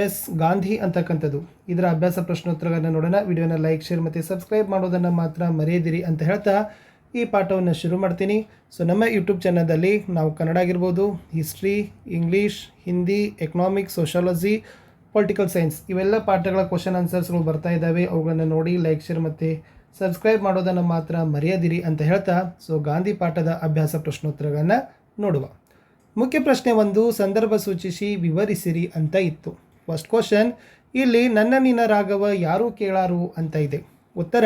S Gandhi ಅಂತಕ್ಕಂಥದ್ದು. ಇದರ ಅಭ್ಯಾಸ ಪ್ರಶ್ನೋತ್ತರಗಳನ್ನು ನೋಡೋಣ. ವಿಡಿಯೋನ ಲೈಕ್, ಶೇರ್ ಮತ್ತು ಸಬ್ಸ್ಕ್ರೈಬ್ ಮಾಡೋದನ್ನು ಮಾತ್ರ ಮರೆಯದಿರಿ ಅಂತ ಹೇಳ್ತಾ ಈ ಪಾಠವನ್ನು ಶುರು ಮಾಡ್ತೀನಿ. ಸೊ ನಮ್ಮ ಯೂಟ್ಯೂಬ್ ಚಾನಲ್ದಲ್ಲಿ ನಾವು ಕನ್ನಡ ಆಗಿರ್ಬೋದು history English Hindi economics sociology political science ಇವೆಲ್ಲ ಪಾಠಗಳ ಕ್ವಶನ್ ಆನ್ಸರ್ಸ್ಗಳು ಬರ್ತಾ ಇದ್ದಾವೆ. ಅವುಗಳನ್ನು ನೋಡಿ, ಲೈಕ್, ಶೇರ್ ಮತ್ತು ಸಬ್ಸ್ಕ್ರೈಬ್ ಮಾಡೋದನ್ನು ಮಾತ್ರ ಮರೆಯದಿರಿ ಅಂತ ಹೇಳ್ತಾ ಸೊ ಗಾಂಧಿ ಪಾಠದ ಅಭ್ಯಾಸ ಪ್ರಶ್ನೋತ್ತರಗಳನ್ನು ನೋಡುವ. ಮುಖ್ಯ ಪ್ರಶ್ನೆ ಒಂದು, ಸಂದರ್ಭ ಸೂಚಿಸಿ ವಿವರಿಸಿರಿ ಅಂತ ಇತ್ತು. ಫಸ್ಟ್ ಕ್ವಶನ್ ಇಲ್ಲಿ ನನ್ನ ನಿನ್ನ ರಾಘವ ಯಾರು ಕೇಳಾರು ಅಂತ ಇದೆ. ಉತ್ತರ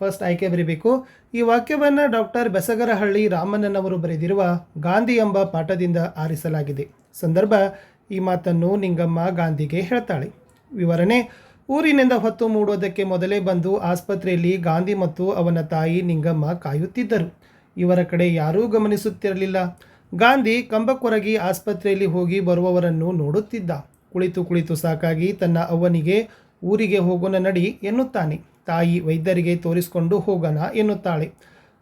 ಫಸ್ಟ್ ಆಯ್ಕೆ ಬರೀಬೇಕು. ಈ ವಾಕ್ಯವನ್ನು ಡಾಕ್ಟರ್ ಬೆಸಗರಹಳ್ಳಿ ರಾಮಣ್ಣನವರು ಬರೆದಿರುವ ಗಾಂಧಿ ಎಂಬ ಪಾಠದಿಂದ ಆರಿಸಲಾಗಿದೆ. ಸಂದರ್ಭ, ಈ ಮಾತನ್ನು ನಿಂಗಮ್ಮ ಗಾಂಧಿಗೆ ಹೇಳ್ತಾಳೆ. ವಿವರಣೆ, ಊರಿನಿಂದ ಹೊತ್ತು ಮೂಡೋದಕ್ಕೆ ಮೊದಲೇ ಬಂದು ಆಸ್ಪತ್ರೆಯಲ್ಲಿ ಗಾಂಧಿ ಮತ್ತು ಅವನ ತಾಯಿ ನಿಂಗಮ್ಮ ಕಾಯುತ್ತಿದ್ದರು. ಇವರ ಕಡೆ ಯಾರೂ ಗಮನಿಸುತ್ತಿರಲಿಲ್ಲ. ಗಾಂಧಿ ಕಂಬಕ್ಕೊರಗಿ ಆಸ್ಪತ್ರೆಯಲ್ಲಿ ಹೋಗಿ ಬರುವವರನ್ನು ನೋಡುತ್ತಿದ್ದ. ಕುಳಿತು ಕುಳಿತು ಸಾಕಾಗಿ ತನ್ನ ಅವ್ವನಿಗೆ ಊರಿಗೆ ಹೋಗೋಣ ನಡಿ ಎನ್ನುತ್ತಾನೆ. ತಾಯಿ ವೈದ್ಯರಿಗೆ ತೋರಿಸಿಕೊಂಡು ಹೋಗೋಣ ಎನ್ನುತ್ತಾಳೆ.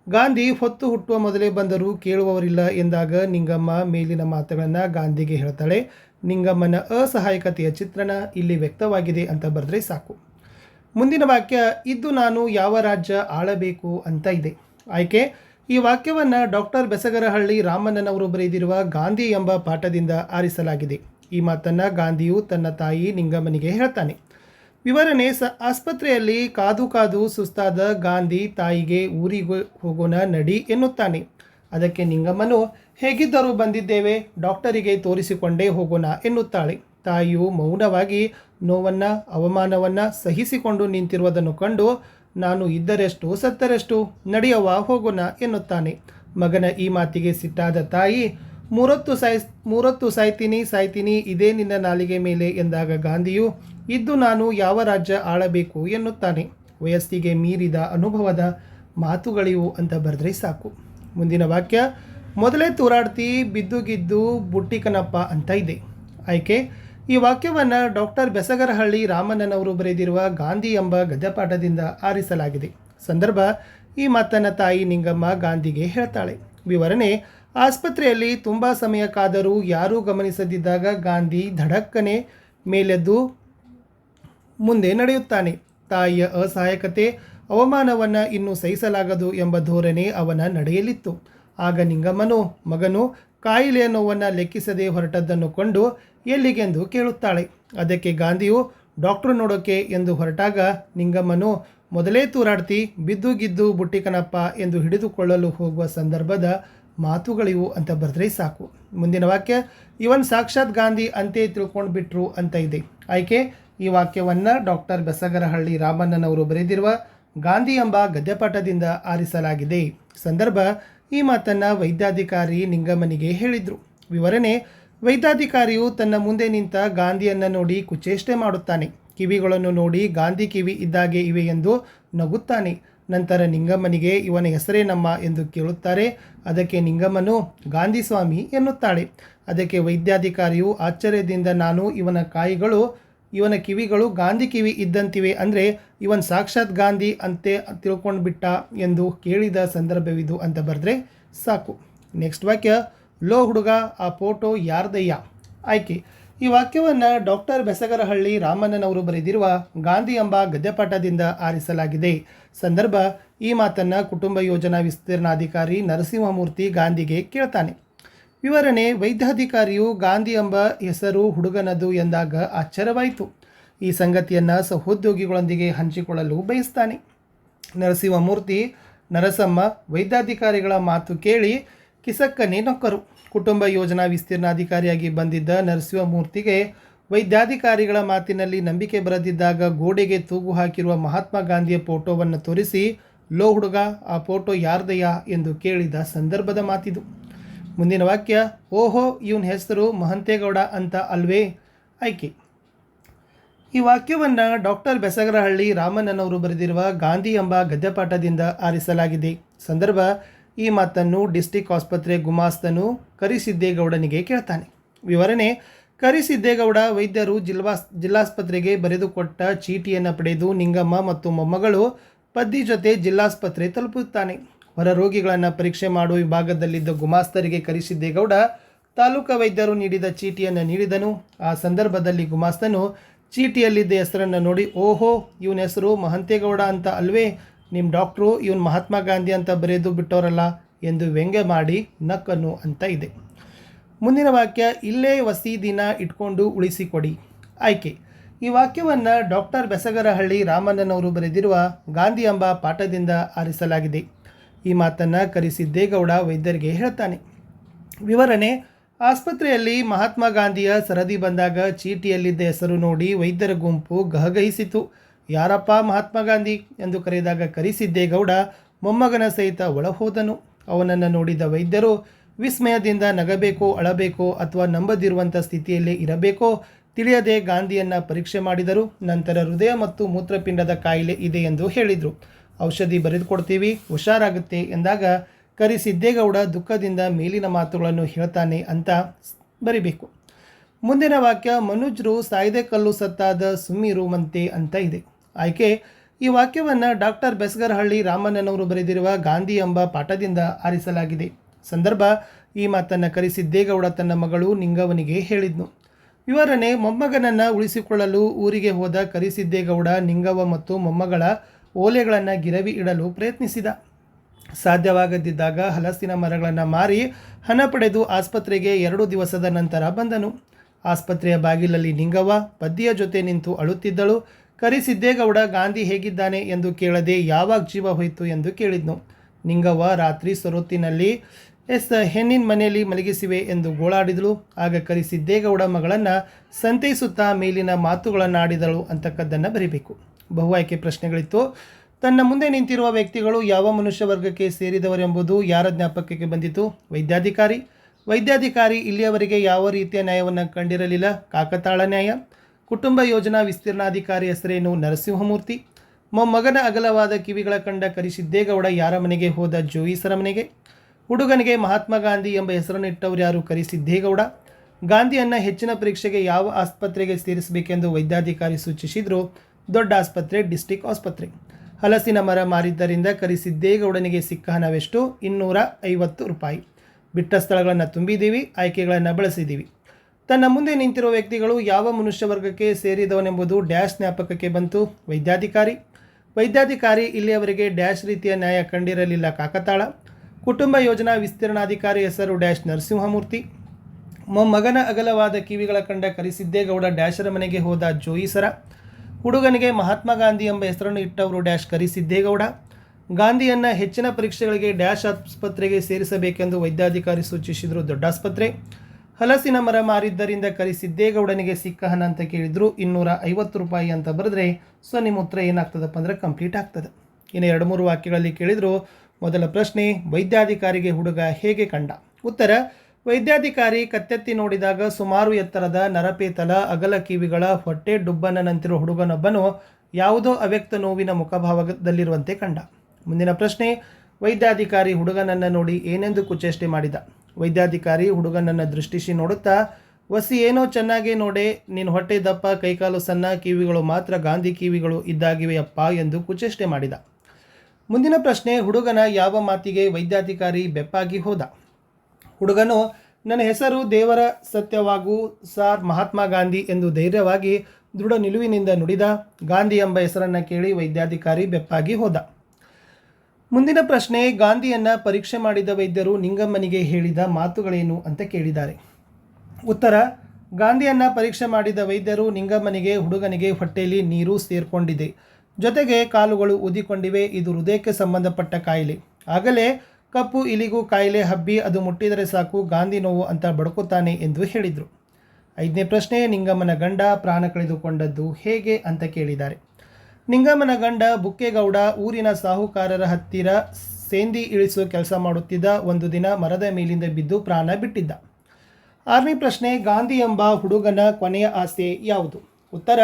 ಗಾಂಧಿ ಹೊತ್ತು ಹುಟ್ಟುವ ಮೊದಲೇ ಬಂದರೂ ಕೇಳುವವರಿಲ್ಲ ಎಂದಾಗ ನಿಂಗಮ್ಮ ಮೇಲಿನ ಮಾತುಗಳನ್ನು ಗಾಂಧಿಗೆ ಹೇಳ್ತಾಳೆ. ನಿಂಗಮ್ಮನ ಅಸಹಾಯಕತೆಯ ಚಿತ್ರಣ ಇಲ್ಲಿ ವ್ಯಕ್ತವಾಗಿದೆ ಅಂತ ಬರೆದ್ರೆ ಸಾಕು. ಮುಂದಿನ ವಾಕ್ಯ, ಇದ್ದು ನಾನು ಯಾವ ರಾಜ್ಯ ಆಳಬೇಕು ಅಂತ ಇದೆ. ಆಯ್ಕೆ, ಈ ವಾಕ್ಯವನ್ನು ಡಾಕ್ಟರ್ ಬೆಸಗರಹಳ್ಳಿ ರಾಮಣ್ಣನವರು ಬರೆದಿರುವ ಗಾಂಧಿ ಎಂಬ ಪಾಠದಿಂದ ಆರಿಸಲಾಗಿದೆ. ಈ ಮಾತನ್ನು ಗಾಂಧಿಯು ತನ್ನ ತಾಯಿ ನಿಂಗಮ್ಮನಿಗೆ ಹೇಳ್ತಾನೆ. ವಿವರಣೆ, ಸ, ಆಸ್ಪತ್ರೆಯಲ್ಲಿ ಕಾದು ಕಾದು ಸುಸ್ತಾದ ಗಾಂಧಿ ತಾಯಿಗೆ ಊರಿಗೆ ಹೋಗೋಣ ನಡಿ ಎನ್ನುತ್ತಾನೆ. ಅದಕ್ಕೆ ನಿಂಗಮ್ಮನು, ಹೇಗಿದ್ದರೂ ಬಂದಿದ್ದೇವೆ, ಡಾಕ್ಟರಿಗೆ ತೋರಿಸಿಕೊಂಡೇ ಹೋಗೋಣ ಎನ್ನುತ್ತಾಳೆ. ತಾಯಿಯು ಮೌನವಾಗಿ ನೋವನ್ನು, ಅವಮಾನವನ್ನು ಸಹಿಸಿಕೊಂಡು ನಿಂತಿರುವುದನ್ನು ಕಂಡು, ನಾನು ಇದ್ದರೆಷ್ಟು, ಸತ್ತರೆಷ್ಟು ನಡೆಯವ ಹೋಗೋಣ ಎನ್ನುತ್ತಾನೆ. ಮಗನ ಈ ಮಾತಿಗೆ ಸಿಟ್ಟಾದ ತಾಯಿ ಮೂರೊತ್ತು ಸಾಯ್, ಮೂರೊತ್ತು ಸಾಯ್ತೀನಿ ಸಾಯ್ತೀನಿ, ಇದೇ ನಿನ್ನ ನಾಲಿಗೆ ಮೇಲೆ ಎಂದಾಗ ಗಾಂಧಿಯು, ಇದ್ದು ನಾನು ಯಾವ ರಾಜ್ಯ ಆಳಬೇಕು ಎನ್ನುತ್ತಾನೆ. ವಯಸ್ಸಿಗೆ ಮೀರಿದ ಅನುಭವದ ಮಾತುಗಳಿವು ಅಂತ ಬರೆದ್ರೆ ಸಾಕು. ಮುಂದಿನ ವಾಕ್ಯ, ಮೊದಲೇ ತೂರಾಡ್ತಿ, ಬಿದ್ದುಗಿದ್ದು ಬುಟ್ಟಿಕನಪ್ಪ ಅಂತ ಇದೆ. ಆಯ್ಕೆ, ಈ ವಾಕ್ಯವನ್ನು ಡಾಕ್ಟರ್ ಬೆಸಗರಹಳ್ಳಿ ರಾಮಣ್ಣನವರು ಬರೆದಿರುವ ಗಾಂಧಿ ಎಂಬ ಗದ್ಯಪಾಠದಿಂದ ಆರಿಸಲಾಗಿದೆ. ಸಂದರ್ಭ, ಈ ಮಾತನ್ನ ತಾಯಿ ನಿಂಗಮ್ಮ ಗಾಂಧಿಗೆ ಹೇಳ್ತಾಳೆ. ವಿವರಣೆ ಆಸ್ಪತ್ರೆಯಲ್ಲಿ ತುಂಬ ಸಮಯ ಕಾದರೂ ಯಾರೂ ಗಮನಿಸದಿದ್ದಾಗ ಗಾಂಧಿ ಧಡಕ್ಕನೆ ಮೇಲೆದ್ದು ಮುಂದೆ ನಡೆಯುತ್ತಾನೆ. ತಾಯಿಯ ಅಸಹಾಯಕತೆ, ಅವಮಾನವನ್ನು ಇನ್ನೂ ಸಹಿಸಲಾಗದು ಎಂಬ ಧೋರಣೆ ಅವನ ನಡೆಯಲಿತ್ತು. ಆಗ ನಿಂಗಮ್ಮನು, ಮಗನು ಕಾಯಿಲೆಯ ನೋವನ್ನು ಲೆಕ್ಕಿಸದೆ ಹೊರಟದ್ದನ್ನು ಕೊಂಡು ಎಲ್ಲಿಗೆಂದು ಕೇಳುತ್ತಾಳೆ. ಅದಕ್ಕೆ ಗಾಂಧಿಯು, ಡಾಕ್ಟ್ರು ನೋಡೋಕೆ ಎಂದು ಹೊರಟಾಗ ನಿಂಗಮ್ಮನು, ಮೊದಲೇ ತೂರಾಡ್ತಿ, ಬಿದ್ದು ಗಿದ್ದು ಬುಟ್ಟಿಕನಪ್ಪ ಎಂದು ಹಿಡಿದುಕೊಳ್ಳಲು ಹೋಗುವ ಸಂದರ್ಭದ ಮಾತುಗಳಿವು ಅಂತ ಬರೆದ್ರೆ ಸಾಕು. ಮುಂದಿನ ವಾಕ್ಯ, ಇವನ್ ಸಾಕ್ಷಾತ್ ಗಾಂಧಿ ಅಂತೇ ತಿಳ್ಕೊಂಡು ಬಿಟ್ರು ಅಂತ ಇದೆ. ಆಯ್ಕೆ, ಈ ವಾಕ್ಯವನ್ನು ಡಾಕ್ಟರ್ ಬೆಸಗರಹಳ್ಳಿ ರಾಮಣ್ಣನವರು ಬರೆದಿರುವ ಗಾಂಧಿ ಎಂಬ ಗದ್ಯಪಾಠದಿಂದ ಆರಿಸಲಾಗಿದೆ. ಸಂದರ್ಭ, ಈ ಮಾತನ್ನು ವೈದ್ಯಾಧಿಕಾರಿ ನಿಂಗಮ್ಮನಿಗೆ ಹೇಳಿದರು. ವಿವರಣೆ, ವೈದ್ಯಾಧಿಕಾರಿಯು ತನ್ನ ಮುಂದೆ ನಿಂತ ಗಾಂಧಿಯನ್ನು ನೋಡಿ ಕುಚೇಷ್ಟೆ ಮಾಡುತ್ತಾನೆ. ಕಿವಿಗಳನ್ನು ನೋಡಿ ಗಾಂಧಿ ಕಿವಿ ಇದ್ದಾಗೆ ಇವೆ ಎಂದು ನಗುತ್ತಾನೆ. ನಂತರ ನಿಂಗಮ್ಮನಿಗೆ ಇವನ ಹೆಸರೇನಮ್ಮ ಎಂದು ಕೇಳುತ್ತಾರೆ. ಅದಕ್ಕೆ ನಿಂಗಮ್ಮನು, ಗಾಂಧಿ ಸ್ವಾಮಿ ಎನ್ನುತ್ತಾಳೆ. ಅದಕ್ಕೆ ವೈದ್ಯಾಧಿಕಾರಿಯು ಆಶ್ಚರ್ಯದಿಂದ, ನಾನು ಇವನ ಕಾಯಿಗಳು, ಇವನ ಕಿವಿಗಳು ಗಾಂಧಿ ಕಿವಿ ಇದ್ದಂತಿವೆ ಅಂದರೆ ಇವನ್ ಸಾಕ್ಷಾತ್ ಗಾಂಧಿ ಅಂತೆ ತಿಳ್ಕೊಂಡು ಬಿಟ್ಟ ಎಂದು ಕೇಳಿದ ಸಂದರ್ಭವಿದು ಅಂತ ಬರೆದ್ರೆ ಸಾಕು. ನೆಕ್ಸ್ಟ್ ವಾಕ್ಯ, ಲೋ ಹುಡುಗ, ಆ ಫೋಟೋ ಯಾರ್ದಯ್ಯ? ಆಯ್ಕೆ. ಈ ವಾಕ್ಯವನ್ನು ಡಾಕ್ಟರ್ ಬೆಸಗರಹಳ್ಳಿ ರಾಮಣ್ಣನವರು ಬರೆದಿರುವ ಗಾಂಧಿ ಎಂಬ ಗದ್ಯಪಾಠದಿಂದ ಆರಿಸಲಾಗಿದೆ. ಸಂದರ್ಭ, ಈ ಮಾತನ್ನು ಕುಟುಂಬ ಯೋಜನಾ ವಿಸ್ತೀರ್ಣಾಧಿಕಾರಿ ನರಸಿಂಹಮೂರ್ತಿ ಗಾಂಧಿಗೆ ಕೇಳ್ತಾನೆ. ವಿವರಣೆ, ವೈದ್ಯಾಧಿಕಾರಿಯು ಗಾಂಧಿ ಎಂಬ ಹೆಸರು ಹುಡುಗನದು ಎಂದಾಗ ಆಶ್ಚರ್ಯವಾಯಿತು. ಈ ಸಂಗತಿಯನ್ನು ಸಹೋದ್ಯೋಗಿಗಳೊಂದಿಗೆ ಹಂಚಿಕೊಳ್ಳಲು ಬಯಸ್ತಾನೆ. ನರಸಿಂಹಮೂರ್ತಿ, ನರಸಮ್ಮ, ವೈದ್ಯಾಧಿಕಾರಿಗಳ ಮಾತು ಕೇಳಿ ಕಿಸಕ್ಕನೆ ಕುಟುಂಬ ಯೋಜನಾ ವಿಸ್ತೀರ್ಣಾಧಿಕಾರಿಯಾಗಿ ಬಂದಿದ್ದ ನರಸಿಂಹಮೂರ್ತಿಗೆ ವೈದ್ಯಾಧಿಕಾರಿಗಳ ಮಾತಿನಲ್ಲಿ ನಂಬಿಕೆ ಬರದಿದ್ದಾಗ ಗೋಡೆಗೆ ತೂಗು ಹಾಕಿರುವ ಮಹಾತ್ಮ ಗಾಂಧಿಯ ಫೋಟೋವನ್ನು ತೋರಿಸಿ, ಲೋ ಹುಡುಗ, ಆ ಫೋಟೋ ಯಾರ್ದಯ್ಯ? ಎಂದು ಕೇಳಿದ ಸಂದರ್ಭದ ಮಾತಿದು. ಮುಂದಿನ ವಾಕ್ಯ, ಓಹೋ, ಇವನ ಹೆಸರು ಮಹಂತೇಗೌಡ ಅಂತ ಅಲ್ವೇ? ಆಯ್ಕೆ. ಈ ವಾಕ್ಯವನ್ನು ಡಾಕ್ಟರ್ ಬೆಸಗರಹಳ್ಳಿ ರಾಮಣ್ಣನವರು ಬರೆದಿರುವ ಗಾಂಧಿ ಎಂಬ ಗದ್ಯಪಾಠದಿಂದ ಆರಿಸಲಾಗಿದೆ. ಸಂದರ್ಭ ಈ ಮಾತನ್ನು ಡಿಸ್ಟಿಕ್ ಆಸ್ಪತ್ರೆ ಗುಮಾಸ್ತನು ಕರಿಸಿದ್ದೇಗೌಡನಿಗೆ ಕೇಳ್ತಾನೆ. ವಿವರಣೆ, ಕರಿಸಿದ್ದೇಗೌಡ ವೈದ್ಯರು ಜಿಲ್ಲಾಸ್ ಜಿಲ್ಲಾಸ್ಪತ್ರೆಗೆ ಬರೆದುಕೊಟ್ಟ ಚೀಟಿಯನ್ನು ಪಡೆದು ನಿಂಗಮ್ಮ ಮತ್ತು ಮೊಮ್ಮಗಳು ಪದ್ದಿ ಜೊತೆ ಜಿಲ್ಲಾಸ್ಪತ್ರೆ ತಲುಪುತ್ತಾನೆ. ಹೊರ ರೋಗಿಗಳನ್ನು ಪರೀಕ್ಷೆ ಮಾಡುವ ವಿಭಾಗದಲ್ಲಿದ್ದ ಗುಮಾಸ್ತರಿಗೆ ಕರಿಸಿದ್ದೇಗೌಡ ತಾಲೂಕಾ ವೈದ್ಯರು ನೀಡಿದ ಚೀಟಿಯನ್ನು ನೀಡಿದನು. ಆ ಸಂದರ್ಭದಲ್ಲಿ ಗುಮಾಸ್ತನು, ಚೀಟಿಯಲ್ಲಿದ್ದ ಹೆಸರನ್ನು ನೋಡಿ, ಓಹೋ, ಇವನ ಹೆಸರು ಮಹಂತೇಗೌಡ ಅಂತ ಅಲ್ವೇ? ನಿಮ್ಮ ಡಾಕ್ಟ್ರು ಇವನು ಮಹಾತ್ಮ ಗಾಂಧಿ ಅಂತ ಬರೆದು ಬಿಟ್ಟವರಲ್ಲ ಎಂದು ವ್ಯಂಗ್ಯ ಮಾಡಿ ನಕ್ಕನು ಅಂತ ಇದೆ. ಮುಂದಿನ ವಾಕ್ಯ, ಇಲ್ಲೇ ವಸಿ ದಿನ ಇಟ್ಕೊಂಡು ಉಳಿಸಿಕೊಡಿ. ಆಯ್ಕೆ. ಈ ವಾಕ್ಯವನ್ನು ಡಾಕ್ಟರ್ ಬೆಸಗರಹಳ್ಳಿ ರಾಮಣ್ಣನವರು ಬರೆದಿರುವ ಗಾಂಧಿ ಎಂಬ ಪಾಠದಿಂದ ಆರಿಸಲಾಗಿದೆ. ಈ ಮಾತನ್ನು ಕರಿಸಿದ್ದೇಗೌಡ ವೈದ್ಯರಿಗೆ ಹೇಳ್ತಾನೆ. ವಿವರಣೆ, ಆಸ್ಪತ್ರೆಯಲ್ಲಿ ಮಹಾತ್ಮ ಗಾಂಧಿಯ ಸರದಿ ಬಂದಾಗ ಚೀಟಿಯಲ್ಲಿದ್ದ ಹೆಸರು ನೋಡಿ ವೈದ್ಯರ ಗುಂಪು ಗಹಗಹಿಸಿತು ಯಾರಪ್ಪ ಮಹಾತ್ಮ ಗಾಂಧಿ ಎಂದು ಕರೆದಾಗ ಕರಿಸಿದ್ದೇಗೌಡ ಮೊಮ್ಮಗನ ಸಹಿತ ಒಳಹೋದನು. ಅವನನ್ನು ನೋಡಿದ ವೈದ್ಯರು, ವಿಸ್ಮಯದಿಂದ ನಗಬೇಕೋ, ಅಳಬೇಕೋ ಅಥವಾ ನಂಬದಿರುವಂಥ ಸ್ಥಿತಿಯಲ್ಲೇ ಇರಬೇಕೋ ತಿಳಿಯದೆ ಗಾಂಧಿಯನ್ನು ಪರೀಕ್ಷೆ ಮಾಡಿದರು. ನಂತರ ಹೃದಯ ಮತ್ತು ಮೂತ್ರಪಿಂಡದ ಕಾಯಿಲೆ ಇದೆ ಎಂದು ಹೇಳಿದರು. ಔಷಧಿ ಬರೆದುಕೊಡ್ತೀವಿ, ಹುಷಾರಾಗುತ್ತೆ ಎಂದಾಗ ಕರಿಸಿದ್ದೇಗೌಡ ದುಃಖದಿಂದ ಮೇಲಿನ ಮಾತುಗಳನ್ನು ಹೇಳ್ತಾನೆ ಅಂತ ಬರಿಬೇಕು. ಮುಂದಿನ ವಾಕ್ಯ, ಮನುಜರು ಸಾಯ್ದೆ ಕಲ್ಲು ಸತ್ತಾದ ಸುಮ್ಮಿರುವಂತೆ ಅಂತ ಇದೆ. ಆಯ್ಕೆ. ಈ ವಾಕ್ಯವನ್ನು ಡಾಕ್ಟರ್ ಬೆಸ್ಗರಹಳ್ಳಿ ರಾಮಣ್ಣನವರು ಬರೆದಿರುವ ಗಾಂಧಿ ಎಂಬ ಪಾಠದಿಂದ ಆರಿಸಲಾಗಿದೆ. ಸಂದರ್ಭ, ಈ ಮಾತನ್ನು ಕರೆಸಿದ್ದೇಗೌಡ ತನ್ನ ಮಗಳು ನಿಂಗವನಿಗೆ ಹೇಳಿದ್ನು. ವಿವರಣೆ, ಮೊಮ್ಮಗನನ್ನು ಉಳಿಸಿಕೊಳ್ಳಲು ಊರಿಗೆ ಹೋದ ಕರಿಸಿದ್ದೇಗೌಡ ನಿಂಗವ್ವ ಮತ್ತು ಮೊಮ್ಮಗಳ ಓಲೆಗಳನ್ನು ಗಿರವಿ ಇಡಲು ಪ್ರಯತ್ನಿಸಿದ. ಸಾಧ್ಯವಾಗದಿದ್ದಾಗ ಹಲಸಿನ ಮರಗಳನ್ನು ಮಾರಿ ಹಣ ಪಡೆದು ಆಸ್ಪತ್ರೆಗೆ ಎರಡು ದಿವಸದ ನಂತರ ಬಂದನು. ಆಸ್ಪತ್ರೆಯ ಬಾಗಿಲಲ್ಲಿ ನಿಂಗವ್ವ ಪದ್ಯ ಜೊತೆ ನಿಂತು ಅಳುತ್ತಿದ್ದಳು. ಕರಿಸಿದ್ದೇಗೌಡ, ಗಾಂಧಿ ಹೇಗಿದ್ದಾನೆ ಎಂದು ಕೇಳದೆ ಯಾವಾಗ ಜೀವ ಹೋಯಿತು ಎಂದು ಕೇಳಿದ್ನು. ನಿಂಗವ್ವ, ರಾತ್ರಿ ಸೊರೊತ್ತಿನಲ್ಲಿ ಎಸ್, ಹೆಣ್ಣಿನ ಮನೆಯಲ್ಲಿ ಮಲಗಿಸಿವೆ ಎಂದು ಗೋಳಾಡಿದಳು ಆಗ ಕರಿಸಿದ್ದೇಗೌಡ ಮಗಳನ್ನು ಸಂತೈಸುತ್ತಾ ಮೇಲಿನ ಮಾತುಗಳನ್ನಾಡಿದಳು ಅಂತಕ್ಕದ್ದನ್ನು ಬರೀಬೇಕು. ಬಹು ಆಯ್ಕೆ ಪ್ರಶ್ನೆಗಳಿತ್ತು. ತನ್ನ ಮುಂದೆ ನಿಂತಿರುವ ವ್ಯಕ್ತಿಗಳು ಯಾವ ಮನುಷ್ಯ ವರ್ಗಕ್ಕೆ ಸೇರಿದವರೆಂಬುದು ಯಾರ ಜ್ಞಾಪಕಕ್ಕೆ ಬಂದಿತು? ವೈದ್ಯಾಧಿಕಾರಿ. ವೈದ್ಯಾಧಿಕಾರಿ ಇಲ್ಲಿಯವರೆಗೆ ಯಾವ ರೀತಿಯ ನ್ಯಾಯವನ್ನು ಕಂಡಿರಲಿಲ್ಲ? ಕಾಕತಾಳ ನ್ಯಾಯ. ಕುಟುಂಬ ಯೋಜನಾ ವಿಸ್ತೀರ್ಣಾಧಿಕಾರಿ ಹೆಸರೇನು ನರಸಿಂಹಮೂರ್ತಿ? ಮೊಮ್ಮಗನ ಅಗಲವಾದ ಕಿವಿಗಳ ಕಂಡ ಕರಿಸಿದ್ದೇಗೌಡ ಯಾರ ಮನೆಗೆ ಹೋದ ಜೋಯಿಸರ ಮನೆಗೆ? ಹುಡುಗನಿಗೆ ಮಹಾತ್ಮ ಗಾಂಧಿ ಎಂಬ ಹೆಸರನ್ನು ಇಟ್ಟವರು ಯಾರು ಕರಿಸಿದ್ದೇಗೌಡ? ಗಾಂಧಿಯನ್ನು ಹೆಚ್ಚಿನ ಪರೀಕ್ಷೆಗೆ ಯಾವ ಆಸ್ಪತ್ರೆಗೆ ಸೇರಿಸಬೇಕೆಂದು ವೈದ್ಯಾಧಿಕಾರಿ ಸೂಚಿಸಿದರು? ದೊಡ್ಡ ಆಸ್ಪತ್ರೆ, ಡಿಸ್ಟಿಕ್ ಆಸ್ಪತ್ರೆ. ಹಲಸಿನ ಮರ ಮಾರಿದ್ದರಿಂದ ಕರಿಸಿದ್ದೇಗೌಡನಿಗೆ ಸಿಕ್ಕ ಹಣವೆಷ್ಟು? ಇನ್ನೂರ ಐವತ್ತು ರೂಪಾಯಿ. ಬಿಟ್ಟ ಸ್ಥಳಗಳನ್ನು ತುಂಬಿದ್ದೀವಿ, ಆಯ್ಕೆಗಳನ್ನು ಬಳಸಿದ್ದೀವಿ. ತನ್ನ ಮುಂದೆ ನಿಂತಿರುವ ವ್ಯಕ್ತಿಗಳು ಯಾವ ಮನುಷ್ಯ ವರ್ಗಕ್ಕೆ ಸೇರಿದವನೆಂಬುದು ಡ್ಯಾಶ್ ಜ್ಞಾಪಕಕ್ಕೆ ಬಂತು. ವೈದ್ಯಾಧಿಕಾರಿ. ವೈದ್ಯಾಧಿಕಾರಿ ಇಲ್ಲಿಯವರೆಗೆ ಡ್ಯಾಶ್ ರೀತಿಯ ನ್ಯಾಯ ಕಂಡಿರಲಿಲ್ಲ ಕಾಕತಾಳ. ಕುಟುಂಬ ಯೋಜನಾ ವಿಸ್ತೀರ್ಣಾಧಿಕಾರಿ ಹೆಸರು ಡ್ಯಾಶ್ ನರಸಿಂಹಮೂರ್ತಿ. ಮೊಮ್ಮಗನ ಅಗಲವಾದ ಕಿವಿಗಳ ಕಂಡ ಕರಿಸಿದ್ದೇಗೌಡ ಡ್ಯಾಶರ ಮನೆಗೆ ಹೋದ ಜೋಯಿಸರ. ಹುಡುಗನಿಗೆ ಮಹಾತ್ಮ ಗಾಂಧಿ ಎಂಬ ಹೆಸರನ್ನು ಇಟ್ಟವರು ಡ್ಯಾಶ್ ಕರಿಸಿದ್ದೇಗೌಡ. ಗಾಂಧಿಯನ್ನು ಹೆಚ್ಚಿನ ಪರೀಕ್ಷೆಗಳಿಗೆ ಡ್ಯಾಶ್ ಆಸ್ಪತ್ರೆಗೆ ಸೇರಿಸಬೇಕೆಂದು ವೈದ್ಯಾಧಿಕಾರಿ ಸೂಚಿಸಿದರು ದೊಡ್ಡಾಸ್ಪತ್ರೆ ಹಲಸಿನ ಮರ ಮಾರಿದ್ದರಿಂದ ಕರಿಸಿದ್ದೇಗೌಡನಿಗೆ ಸಿಕ್ಕ ಹಣ ಅಂತ ಕೇಳಿದ್ರು. ಇನ್ನೂರ ಐವತ್ತು ರೂಪಾಯಿ ಅಂತ ಬರೆದ್ರೆ ಸೊ ನಿಮ್ಮ ಉತ್ತರ ಏನಾಗ್ತದಪ್ಪ ಅಂದರೆ ಕಂಪ್ಲೀಟ್ ಆಗ್ತದೆ. ಇನ್ನು ಎರಡು ಮೂರು ವಾಕ್ಯಗಳಲ್ಲಿ ಕೇಳಿದರು, ಮೊದಲ ಪ್ರಶ್ನೆ, ವೈದ್ಯಾಧಿಕಾರಿಗೆ ಹುಡುಗ ಹೇಗೆ ಕಂಡ? ಉತ್ತರ, ವೈದ್ಯಾಧಿಕಾರಿ ಕತ್ತೆತ್ತಿ ನೋಡಿದಾಗ ಸುಮಾರು ಎತ್ತರದ ನರಪೇತಲ, ಅಗಲ ಕಿವಿಗಳ ಹೊಟ್ಟೆ ಡುಬ್ಬನಂತಿರುವ ಹುಡುಗನೊಬ್ಬನು ಯಾವುದೋ ಅವ್ಯಕ್ತ ನೋವಿನ ಮುಖಭಾವದಲ್ಲಿರುವಂತೆ ಕಂಡ. ಮುಂದಿನ ಪ್ರಶ್ನೆ, ವೈದ್ಯಾಧಿಕಾರಿ ಹುಡುಗನನ್ನು ನೋಡಿ ಏನೆಂದು ಕುಚೇಷ್ಟೆ ಮಾಡಿದ? ವೈದ್ಯಾಧಿಕಾರಿ ಹುಡುಗನನ್ನು ದೃಷ್ಟಿಸಿ ನೋಡುತ್ತಾ, ವಸಿ ಏನೋ ಚೆನ್ನಾಗೇ ನೋಡೆ ನಿನ್ನ ಹೊಟ್ಟೆ ದಪ್ಪ, ಕೈಕಾಲು ಸಣ್ಣ, ಕಿವಿಗಳು ಮಾತ್ರ ಗಾಂಧಿ ಕಿವಿಗಳು ಇದ್ದಾಗಿವೆಯಪ್ಪ ಎಂದು ಕುಚೇಷ್ಟೆ ಮಾಡಿದ. ಮುಂದಿನ ಪ್ರಶ್ನೆ, ಹುಡುಗನ ಯಾವ ಮಾತಿಗೆ ವೈದ್ಯಾಧಿಕಾರಿ ಬೆಪ್ಪಾಗಿ ಹೋದ? ಹುಡುಗನು, ನನ್ನ ಹೆಸರು ದೇವರ ಸತ್ಯವಾಗು ಸಾರ್ ಮಹಾತ್ಮ ಗಾಂಧಿ ಎಂದು ಧೈರ್ಯವಾಗಿ ದೃಢ ನಿಲುವಿನಿಂದ ನುಡಿದ ಗಾಂಧಿ ಎಂಬ ಹೆಸರನ್ನು ಕೇಳಿ ವೈದ್ಯಾಧಿಕಾರಿ ಬೆಪ್ಪಾಗಿ ಹೋದ. ಮುಂದಿನ ಪ್ರಶ್ನೆ, ಗಾಂಧಿಯನ್ನ ಪರೀಕ್ಷೆ ಮಾಡಿದ ವೈದ್ಯರು ನಿಂಗಮ್ಮನಿಗೆ ಹೇಳಿದ ಮಾತುಗಳೇನು ಅಂತ ಕೇಳಿದ್ದಾರೆ. ಉತ್ತರ, ಗಾಂಧಿಯನ್ನ ಪರೀಕ್ಷೆ ಮಾಡಿದ ವೈದ್ಯರು ನಿಂಗಮ್ಮನಿಗೆ ಹುಡುಗನಿಗೆ ಹೊಟ್ಟೆಯಲ್ಲಿ ನೀರು ಸೇರ್ಕೊಂಡಿದೆ. ಜೊತೆಗೆ ಕಾಲುಗಳು ಊದಿಕೊಂಡಿವೆ, ಇದು ಹೃದಯಕ್ಕೆ ಸಂಬಂಧಪಟ್ಟ ಕಾಯಿಲೆ. ಆಗಲೇ ಕಪ್ಪು ಇಲಿಗೂ ಕಾಯಿಲೆ ಹಬ್ಬಿ ಅದು ಮುಟ್ಟಿದರೆ ಸಾಕು, ಗಾಂಧಿ ನೋವು ಅಂತ ಬಡ್ಕೋತಾನೆ ಎಂದು ಹೇಳಿದರು. ಐದನೇ ಪ್ರಶ್ನೆ, ನಿಂಗಮ್ಮನ ಗಂಡ ಪ್ರಾಣ ಕಳೆದುಕೊಂಡದ್ದು ಹೇಗೆ ಅಂತ ಕೇಳಿದ್ದಾರೆ. ನಿಂಗಮ್ಮನ ಗಂಡ ಬುಕ್ಕೇಗೌಡ ಊರಿನ ಸಾಹುಕಾರರ ಹತ್ತಿರ ಸೇಂದಿ ಇಳಿಸುವ ಕೆಲಸ ಮಾಡುತ್ತಿದ್ದ ಒಂದು ದಿನ ಮರದ ಮೇಲಿಂದ ಬಿದ್ದು ಪ್ರಾಣ ಬಿಟ್ಟಿದ್ದ. ಆರನೇ ಪ್ರಶ್ನೆ, ಗಾಂಧಿ ಎಂಬ ಹುಡುಗನ ಕೊನೆಯ ಆಸೆ ಯಾವುದು? ಉತ್ತರ,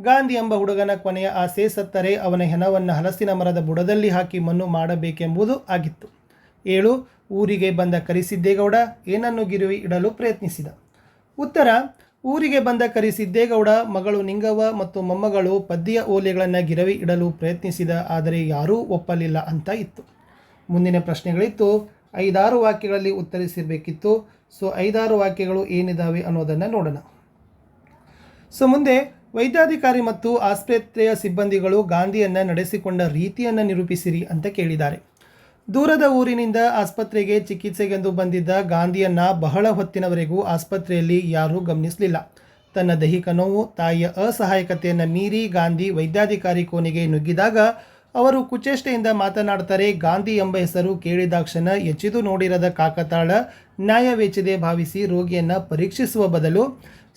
ಗಾಂಧಿ ಎಂಬ ಹುಡುಗನ ಕೊನೆಯ ಆಸೆ ಸತ್ತರೆ ಅವನ ಹೆಣವನ್ನು ಹಲಸಿನ ಮರದ ಬುಡದಲ್ಲಿ ಹಾಕಿ ಮಣ್ಣು ಮಾಡಬೇಕೆಂಬುದು ಆಗಿತ್ತು. ಏಳು, ಊರಿಗೆ ಬಂದ ಕರಿಸಿದ್ದೇಗೌಡ ಏನನ್ನು ಗಿರುವಿ ಇಡಲು ಪ್ರಯತ್ನಿಸಿದ? ಉತ್ತರ ಊರಿಗೆ ಬಂದ ಕರಿ ಸಿದ್ದೇಗೌಡ, ಮಗಳು ನಿಂಗವ್ವ ಮತ್ತು ಮೊಮ್ಮಗಳು ಪದ್ಯ ಓಲೆಗಳನ್ನು ಗಿರವಿ ಇಡಲು ಪ್ರಯತ್ನಿಸಿದ, ಆದರೆ ಯಾರೂ ಒಪ್ಪಲಿಲ್ಲ ಅಂತ ಇತ್ತು. ಮುಂದಿನ ಪ್ರಶ್ನೆಗಳಿತ್ತು. ಐದಾರು ವಾಕ್ಯಗಳಲ್ಲಿ ಉತ್ತರಿಸಿರಬೇಕಿತ್ತು. ಸೊ, ಐದಾರು ವಾಕ್ಯಗಳು ಏನಿದಾವೆ ಅನ್ನೋದನ್ನು ನೋಡೋಣ. ಸೊ, ಮುಂದೆ ವೈದ್ಯಾಧಿಕಾರಿ ಮತ್ತು ಆಸ್ಪತ್ರೆಯ ಸಿಬ್ಬಂದಿಗಳು ಗಾಂಧಿಯನ್ನು ನಡೆಸಿಕೊಂಡ ರೀತಿಯನ್ನು ನಿರೂಪಿಸಿರಿ ಅಂತ ಕೇಳಿದ್ದಾರೆ. ದೂರದ ಊರಿನಿಂದ ಆಸ್ಪತ್ರೆಗೆ ಚಿಕಿತ್ಸೆಗೆಂದು ಬಂದಿದ್ದ ಗಾಂಧಿಯನ್ನ ಬಹಳ ಹೊತ್ತಿನವರೆಗೂ ಆಸ್ಪತ್ರೆಯಲ್ಲಿ ಯಾರೂ ಗಮನಿಸಲಿಲ್ಲ. ತನ್ನ ದೈಹಿಕ ನೋವು, ತಾಯಿಯ ಅಸಹಾಯಕತೆಯನ್ನು ಮೀರಿ ಗಾಂಧಿ ವೈದ್ಯಾಧಿಕಾರಿ ಕೋಣೆಗೆ ನುಗ್ಗಿದಾಗ ಅವರು ಕುಚೇಷ್ಟೆಯಿಂದ ಮಾತನಾಡ್ತಾರೆ, ಗಾಂಧಿ ಎಂಬ ಹೆಸರು ಕೇಳಿದಾಕ್ಷಣ ಎಚ್ಚಿದು ನೋಡಿರದ ಕಾಕತಾಳ ನ್ಯಾಯವೇಚಿದೆ ಭಾವಿಸಿ ರೋಗಿಯನ್ನು ಪರೀಕ್ಷಿಸುವ ಬದಲು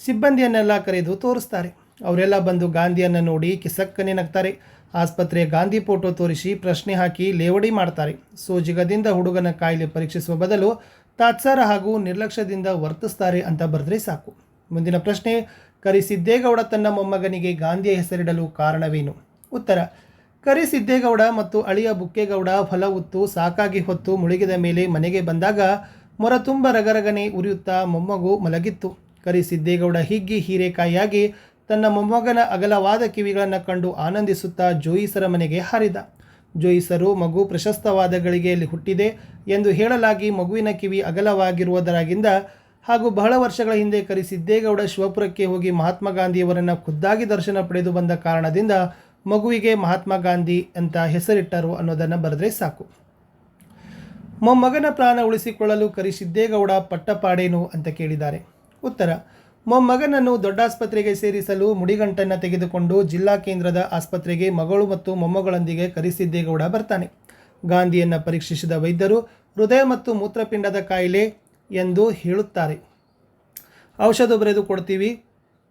ಸಿಬ್ಬಂದಿಯನ್ನೆಲ್ಲ ಕರೆದು ತೋರಿಸ್ತಾರೆ. ಅವರೆಲ್ಲ ಬಂದು ಗಾಂಧಿಯನ್ನು ನೋಡಿ ಕಿಸಕ್ಕನೆ ನಗ್ತಾರೆ. ಆಸ್ಪತ್ರೆ ಗಾಂಧಿ ಫೋಟೋ ತೋರಿಸಿ ಪ್ರಶ್ನೆ ಹಾಕಿ ಲೇವಡಿ ಮಾಡ್ತಾರೆ. ಸೋಜಿಗದಿಂದ ಹುಡುಗನ ಕಾಯಿಲೆ ಪರೀಕ್ಷಿಸುವ ಬದಲು ತಾತ್ಸಾರ ಹಾಗೂ ನಿರ್ಲಕ್ಷ್ಯದಿಂದ ವರ್ತಿಸ್ತಾರೆ ಅಂತ ಬರೆದ್ರೆ ಸಾಕು. ಮುಂದಿನ ಪ್ರಶ್ನೆ, ಕರಿಸಿದ್ದೇಗೌಡ ತನ್ನ ಮೊಮ್ಮಗನಿಗೆ ಗಾಂಧಿಯ ಹೆಸರಿಡಲು ಕಾರಣವೇನು? ಉತ್ತರ, ಕರಿಸಿದ್ದೇಗೌಡ ಮತ್ತು ಅಳಿಯ ಬುಕ್ಕೇಗೌಡ ಫಲ ಉತ್ತು ಸಾಕಾಗಿ ಹೊತ್ತು ಮುಳುಗಿದ ಮೇಲೆ ಮನೆಗೆ ಬಂದಾಗ ಮೊರತುಂಬ ರಗರಗನೆ ಉರಿಯುತ್ತಾ ಮೊಮ್ಮಗು ಮಲಗಿತ್ತು. ಕರಿಸಿದ್ದೇಗೌಡ ಹಿಗ್ಗಿ ಹೀರೆಕಾಯಿಯಾಗಿ ತನ್ನ ಮೊಮ್ಮಗನ ಅಗಲವಾದ ಕಿವಿಗಳನ್ನು ಕಂಡು ಆನಂದಿಸುತ್ತಾ ಜೋಯಿಸರ ಮನೆಗೆ ಹಾರಿದ. ಜೋಯಿಸರು ಮಗು ಪ್ರಶಸ್ತವಾದ ಗಳಿಗೆಯಲ್ಲಿ ಹುಟ್ಟಿದೆ ಎಂದು ಹೇಳಲಾಗಿ ಮಗುವಿನ ಕಿವಿ ಅಗಲವಾಗಿರುವುದರಾಗಿಂದ ಹಾಗೂ ಬಹಳ ವರ್ಷಗಳ ಹಿಂದೆ ಕರೆಸಿದ್ದೇಗೌಡ ಶಿವಪುರಕ್ಕೆ ಹೋಗಿ ಮಹಾತ್ಮ ಗಾಂಧಿಯವರನ್ನು ಖುದ್ದಾಗಿ ದರ್ಶನ ಪಡೆದು ಬಂದ ಕಾರಣದಿಂದ ಮಗುವಿಗೆ ಮಹಾತ್ಮ ಗಾಂಧಿ ಅಂತ ಹೆಸರಿಟ್ಟರು ಅನ್ನೋದನ್ನು ಬರೆದ್ರೆ ಸಾಕು. ಮೊಮ್ಮಗನ ಪ್ರಾಣ ಉಳಿಸಿಕೊಳ್ಳಲು ಕರಿಸಿದ್ದೇಗೌಡ ಪಟ್ಟಪಾಡೇನು ಅಂತ ಕೇಳಿದ್ದಾರೆ. ಉತ್ತರ ಮೊಮ್ಮಗನನ್ನು ದೊಡ್ಡಾಸ್ಪತ್ರೆಗೆ ಸೇರಿಸಲು ಮುಡಿಗಂಟನ್ನು ತೆಗೆದುಕೊಂಡು ಜಿಲ್ಲಾ ಕೇಂದ್ರದ ಆಸ್ಪತ್ರೆಗೆ ಮಗಳು ಮತ್ತು ಮೊಮ್ಮಗಳೊಂದಿಗೆ ಕರಿಸಿದ್ದೇಗೌಡ ಬರ್ತಾನೆ. ಗಾಂಧಿಯನ್ನು ಪರೀಕ್ಷಿಸಿದ ವೈದ್ಯರು, ಹೃದಯ ಮತ್ತು ಮೂತ್ರಪಿಂಡದ ಕಾಯಿಲೆ ಎಂದು ಹೇಳುತ್ತಾರೆ. ಔಷಧ ಬರೆದು ಕೊಡ್ತೀವಿ,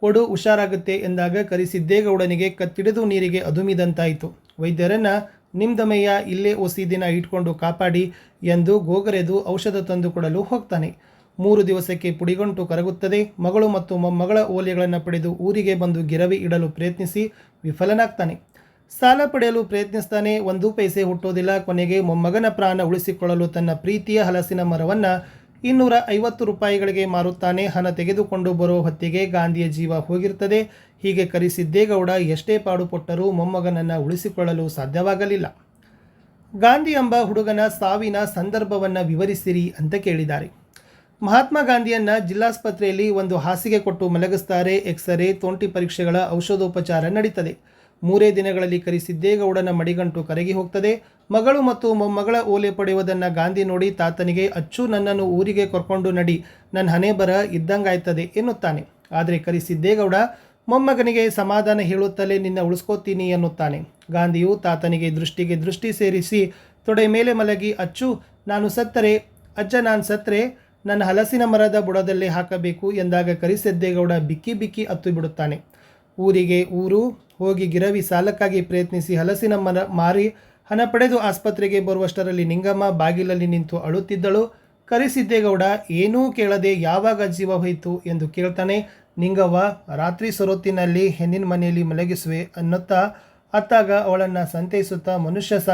ಕೊಡು, ಹುಷಾರಾಗುತ್ತೆ ಎಂದಾಗ ಕರಿಸಿದ್ದೇಗೌಡನಿಗೆ ಕತ್ತಿಡಿದು ನೀರಿಗೆ ಅದುಮಿದಂತಾಯಿತು. ವೈದ್ಯರನ್ನು ನಿಮ್ದಮಯ್ಯ ಇಲ್ಲೇ ಒಸಿ ದಿನ ಇಟ್ಕೊಂಡು ಕಾಪಾಡಿ ಎಂದು ಗೋಗರೆದು ಔಷಧ ತಂದುಕೊಡಲು ಹೋಗ್ತಾನೆ. ಮೂರು ದಿವಸಕ್ಕೆ ಪುಡಿಗಂಟು ಕರಗುತ್ತದೆ. ಮಗಳು ಮತ್ತು ಮೊಮ್ಮಗಳ ಓಲೆಗಳನ್ನು ಪಡೆದು ಊರಿಗೆ ಬಂದು ಗಿರವಿ ಇಡಲು ಪ್ರಯತ್ನಿಸಿ ವಿಫಲನಾಗ್ತಾನೆ. ಸಾಲ ಪಡೆಯಲು ಪ್ರಯತ್ನಿಸ್ತಾನೆ. ಒಂದು ಪೈಸೆ ಹುಟ್ಟೋದಿಲ್ಲ. ಕೊನೆಗೆ ಮೊಮ್ಮಗನ ಪ್ರಾಣ ಉಳಿಸಿಕೊಳ್ಳಲು ತನ್ನ ಪ್ರೀತಿಯ ಹಲಸಿನ ಮರವನ್ನು ಇನ್ನೂರ ಐವತ್ತು ರೂಪಾಯಿಗಳಿಗೆ ಮಾರುತ್ತಾನೆ. ಹಣ ತೆಗೆದುಕೊಂಡು ಬರೋ ಹೊತ್ತಿಗೆ ಗಾಂಧಿಯ ಜೀವ ಹೋಗಿರ್ತದೆ. ಹೀಗೆ ಕರೆಸಿದ್ದೇಗೌಡ ಎಷ್ಟೇ ಪಾಡುಪಟ್ಟರೂ ಮೊಮ್ಮಗನನ್ನು ಉಳಿಸಿಕೊಳ್ಳಲು ಸಾಧ್ಯವಾಗಲಿಲ್ಲ. ಗಾಂಧಿ ಎಂಬ ಹುಡುಗನ ಸಾವಿನ ಸಂದರ್ಭವನ್ನು ವಿವರಿಸಿರಿ ಅಂತ ಕೇಳಿದ್ದಾರೆ. ಮಹಾತ್ಮ ಗಾಂಧಿಯನ್ನ ಜಿಲ್ಲಾಸ್ಪತ್ರೆಯಲ್ಲಿ ಒಂದು ಹಾಸಿಗೆ ಕೊಟ್ಟು ಮಲಗಿಸ್ತಾರೆ, ಎಕ್ಸರೇ, ತೋಂಟಿ ಪರೀಕ್ಷೆಗಳ ಔಷಧೋಪಚಾರ ನಡೀತದೆ. ಮೂರೇ ದಿನಗಳಲ್ಲಿ ಕರೆಸಿದ್ದೇಗೌಡನ ಮಡಿಗಂಟು ಕರಗಿ ಹೋಗ್ತದೆ. ಮಗಳು ಮತ್ತು ಮೊಮ್ಮಗಳ ಓಲೆ ಪಡೆಯುವುದನ್ನು ಗಾಂಧಿ ನೋಡಿ ತಾತನಿಗೆ, ಅಚ್ಚು, ನನ್ನನ್ನು ಊರಿಗೆ ಕರ್ಕೊಂಡು ನಡಿ ನನ್ನ ಹಣೆ ಬರ ಇದ್ದಂಗಾಯ್ತದೆ ಎನ್ನುತ್ತಾನೆ. ಆದರೆ ಕರೆಸಿದ್ದೇಗೌಡ ಮೊಮ್ಮಗನಿಗೆ ಸಮಾಧಾನ ಹೇಳುತ್ತಲೇ ನಿನ್ನ ಉಳಿಸ್ಕೋತೀನಿ ಎನ್ನುತ್ತಾನೆ. ಗಾಂಧಿಯು ತಾತನಿಗೆ ದೃಷ್ಟಿಗೆ ದೃಷ್ಟಿ ಸೇರಿಸಿ, ತೊಡೆ ಮೇಲೆ ಮಲಗಿ, ಅಚ್ಚು, ನಾನು ಸತ್ತರೆ, ಅಜ್ಜ, ನಾನು ಸತ್ತರೆ ನನ್ನ ಹಲಸಿನ ಮರದ ಬುಡದಲ್ಲಿ ಹಾಕಬೇಕು ಎಂದಾಗ ಕರಿಸಿದ್ದೇಗೌಡ ಬಿಕ್ಕಿ ಬಿಕ್ಕಿ ಅತ್ತು ಬಿಡುತ್ತಾನೆ ಊರಿಗೆ ಊರು ಹೋಗಿ ಗಿರವಿ ಸಾಲಕ್ಕಾಗಿ ಪ್ರಯತ್ನಿಸಿ ಹಲಸಿನ ಮರ ಮಾರಿ ಹಣ ಪಡೆದು ಆಸ್ಪತ್ರೆಗೆ ಬರುವಷ್ಟರಲ್ಲಿ ನಿಂಗಮ್ಮ ಬಾಗಿಲಲ್ಲಿ ನಿಂತು ಅಳುತ್ತಿದ್ದಳು. ಕರಿಸಿದ್ದೇಗೌಡ, ಏನೂ ಕೇಳದೆ ಯಾವಾಗ ಜೀವ ಹೋಯಿತು? ಎಂದು ಕೇಳ್ತಾನೆ. ನಿಂಗವ್ವ, ರಾತ್ರಿ ಸೊರೊತ್ತಿನಲ್ಲಿ ಹೆಣ್ಣಿನ ಮನೆಯಲ್ಲಿ ಮಲಗಿಸುವೆ ಅನ್ನುತ್ತಾ ಅತ್ತಾಗ ಅವಳನ್ನು ಸಂತೈಸುತ್ತಾ ಮನುಷ್ಯ